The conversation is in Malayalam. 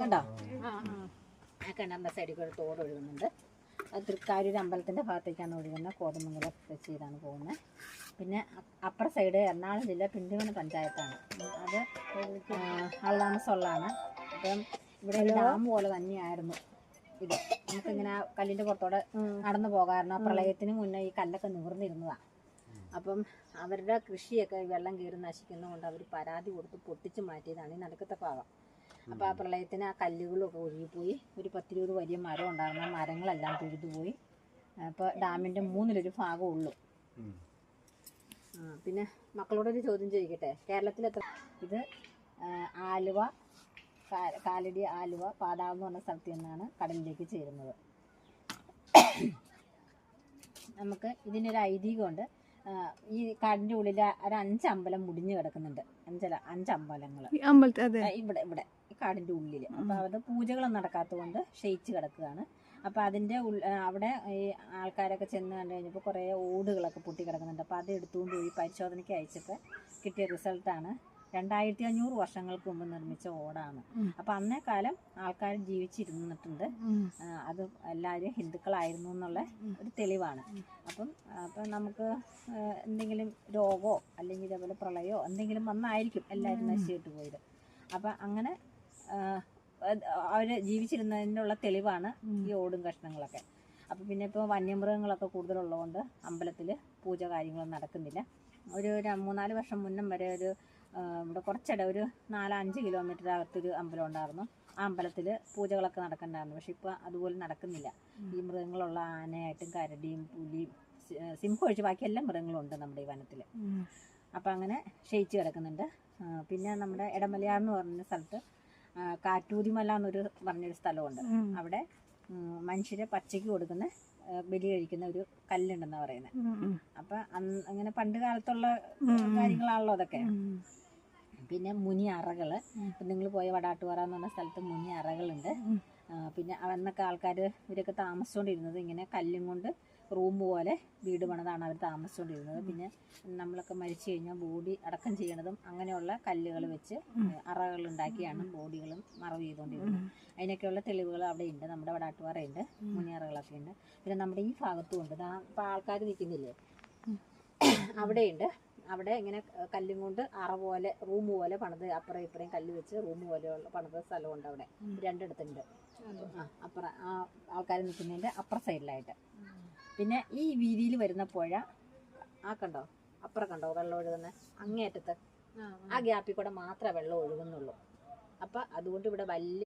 കണ്ടോ? ആ കിണറിന്റെ സൈഡിൽ കൂടെ തോട് ഒഴുകുന്നുണ്ട്. അത് തൃക്കാരൂർ അമ്പലത്തിന്റെ ഭാഗത്തേക്കാണ് ഒഴുകുന്നത് കോതമംഗലം വെച്ച് ചെയ്താണ് പോകുന്നത്. പിന്നെ അപ്പുറ സൈഡ് എറണാകുളം ജില്ല പിണ്ടിമന പഞ്ചായത്താണ്. അത് ആൾതാമസമുള്ളതാണ് അപ്പം ഇവിടെ ഒരു ഡാം പോലെ തന്നെയായിരുന്നു ഇത്. നമുക്കിങ്ങനെ കല്ലിന്റെ പുറത്തോടെ നടന്നു പോകാറുണ്ട് ആ പ്രളയത്തിന് മുന്നേ ഈ കല്ലൊക്കെ നിവർന്നിരുന്നതാണ് അപ്പം അവരുടെ കൃഷിയൊക്കെ വെള്ളം കയറി നശിക്കുന്നതുകൊണ്ട് അവർ പരാതി കൊടുത്ത് പൊട്ടിച്ച് മാറ്റിയതാണ്. ഈ നടുക്കത്തെ ഭാഗം. അപ്പോൾ ആ പ്രളയത്തിന് ആ കല്ലുകളൊക്കെ ഒഴുകിപ്പോയി. ഒരു പത്തിരുപത് വലിയ മരം ഉണ്ടായിരുന്നു. ആ മരങ്ങളെല്ലാം പിഴുതുപോയി അപ്പോൾ ഡാമിന്റെ മൂന്നിലൊരു ഭാഗം ഉള്ളൂ. പിന്നെ മക്കളോടൊരു ചോദ്യം ചോദിക്കട്ടെ? കേരളത്തിൽ എത്ര ഇത് ആലുവ കാലടി ആലുവ പാതാളം എന്ന് പറഞ്ഞ സ്ഥലത്ത് നിന്നാണ് കടലിലേക്ക് ചേരുന്നത്. നമുക്ക് ഇതിനൊരു ഐതിഹ്യമുണ്ട്. ഈ കാടിന്റെ ഉള്ളിൽ ഒരു അഞ്ചമ്പലം മുടിഞ്ഞു കിടക്കുന്നുണ്ട്. അഞ്ചല അഞ്ച് അമ്പലങ്ങൾ അതെ. ഇവിടെ ഇവിടെ. കാടിന്റെ ഉള്ളിൽ അപ്പോൾ അത് പൂജകളൊന്നും നടക്കാത്തതുകൊണ്ട് ക്ഷയിച്ച് കിടക്കുകയാണ്. അപ്പോൾ അതിന്റെ അവിടെ ഈ ആൾക്കാരൊക്കെ ചെന്ന് കണ്ടു കഴിഞ്ഞപ്പോൾ കുറേ ഓടുകളൊക്കെ പൊട്ടി കിടക്കുന്നുണ്ട്. അപ്പോൾ അത് എടുത്തുകൊണ്ട് പോയി പരിശോധനയ്ക്ക് അയച്ചപ്പോൾ കിട്ടിയ റിസൾട്ടാണ് രണ്ടായിരത്തി അഞ്ഞൂറ് വർഷങ്ങൾക്ക് മുമ്പ് നിർമ്മിച്ച ഓടാണ്. അപ്പൊ അന്നേ കാലം ആൾക്കാർ ജീവിച്ചിരുന്നിട്ടുണ്ട്. അത് എല്ലാവരും ഹിന്ദുക്കളായിരുന്നു എന്നുള്ള ഒരു തെളിവാണ്. അപ്പം അപ്പം നമുക്ക് എന്തെങ്കിലും രോഗോ അല്ലെങ്കിൽ ഇതേപോലെ പ്രളയോ എന്തെങ്കിലും വന്നായിരിക്കും എല്ലാവരും നശിച്ചിട്ട് പോയത്. അപ്പം അങ്ങനെ അവർ ജീവിച്ചിരുന്നതിനുള്ള തെളിവാണ് ഈ ഓടും കഷ്ണങ്ങളൊക്കെ. അപ്പം പിന്നെ ഇപ്പോൾ വന്യമൃഗങ്ങളൊക്കെ കൂടുതലുള്ളതുകൊണ്ട് അമ്പലത്തിൽ പൂജ കാര്യങ്ങളൊന്നും നടക്കുന്നില്ല. ഒരു മൂന്നാൽ വർഷം മുന്നം വരെ ഒരു ഇവിടെ കുറച്ചിട ഒരു നാലഞ്ച് കിലോമീറ്റർ അകത്തൊരു അമ്പലം ഉണ്ടായിരുന്നു. ആ അമ്പലത്തിൽ പൂജകളൊക്കെ നടക്കണ്ടായിരുന്നു. പക്ഷെ ഇപ്പോൾ അതുപോലെ നടക്കുന്നില്ല. ഈ മൃഗങ്ങളുള്ള ആനയായിട്ടും കരടിയും പുലിയും സിംഹം ഒഴിച്ച് ബാക്കി എല്ലാ മൃഗങ്ങളും ഉണ്ട് നമ്മുടെ ഈ വനത്തിൽ. അപ്പം അങ്ങനെ ക്ഷയിച്ച് കിടക്കുന്നുണ്ട്. പിന്നെ നമ്മുടെ ഇടമലയാർ എന്ന് പറഞ്ഞ സ്ഥലത്ത് ആ, കാറ്റൂരിമല എന്നൊരു പറഞ്ഞൊരു സ്ഥലമുണ്ട്. അവിടെ മനുഷ്യരെ പച്ചയ്ക്ക് കൊടുക്കുന്ന ബലി കഴിക്കുന്ന ഒരു കല്ലുണ്ടെന്നാണ് പറയുന്നത്. അന്ന് അങ്ങനെ പണ്ട് കാലത്തുള്ള കാര്യങ്ങളാണല്ലോ അതൊക്കെ. പിന്നെ മുനി അറകൾ. നിങ്ങൾ പോയ വടാട്ടുപാറ എന്ന് പറഞ്ഞ സ്ഥലത്ത് മുനി അറകളുണ്ട്. പിന്നെ അന്നൊക്കെ ആൾക്കാർ ഇവരൊക്കെ താമസിച്ചുകൊണ്ടിരുന്നത് ഇങ്ങനെ കല്ലും കൊണ്ട് റൂം പോലെ വീട് പണിതാണ് അവർ താമസിച്ചുകൊണ്ടിരുന്നത് പിന്നെ നമ്മളൊക്കെ മരിച്ചു കഴിഞ്ഞാൽ ബോഡി അടക്കം ചെയ്യണതും അങ്ങനെയുള്ള കല്ലുകൾ വെച്ച് അറകൾ ഉണ്ടാക്കിയാണ് ബോഡികളും മറവ് ചെയ്തുകൊണ്ടിരുന്നത്. അതിനൊക്കെയുള്ള തെളിവുകൾ അവിടെ ഉണ്ട്. നമ്മുടെ വടാട്ടുപാറയുണ്ട് മുനിയറകളൊക്കെ ഉണ്ട്. പിന്നെ നമ്മുടെ ഈ ഭാഗത്തും ഉണ്ട്. ഇപ്പം ആൾക്കാർ നിൽക്കുന്നില്ലേ? അവിടെയുണ്ട്. അവിടെ ഇങ്ങനെ കല്ലും കൊണ്ട് അറ പോലെ റൂം പോലെ പണിത് അപ്പുറം ഇപ്പുറയും കല്ല് വെച്ച് റൂം പോലെ പണിത സ്ഥലമുണ്ട് അവിടെ. രണ്ടിടത്തുണ്ട്. ആ അപ്പുറം ആ ആൾക്കാർ നിൽക്കുന്നതിന്റെ അപ്പുറ സൈഡിലായിട്ട്. പിന്നെ ഈ വീതിയിൽ വരുന്ന പുഴ ആ കണ്ടോ? അപ്പുറം കണ്ടോ വെള്ളം ഒഴുകുന്നത് അങ്ങേയറ്റത്ത്. ആ ഗ്യാപ്പിൽ കൂടെ മാത്രമേ വെള്ളം ഒഴുകുന്നുള്ളൂ. അപ്പം അതുകൊണ്ട് ഇവിടെ വലിയ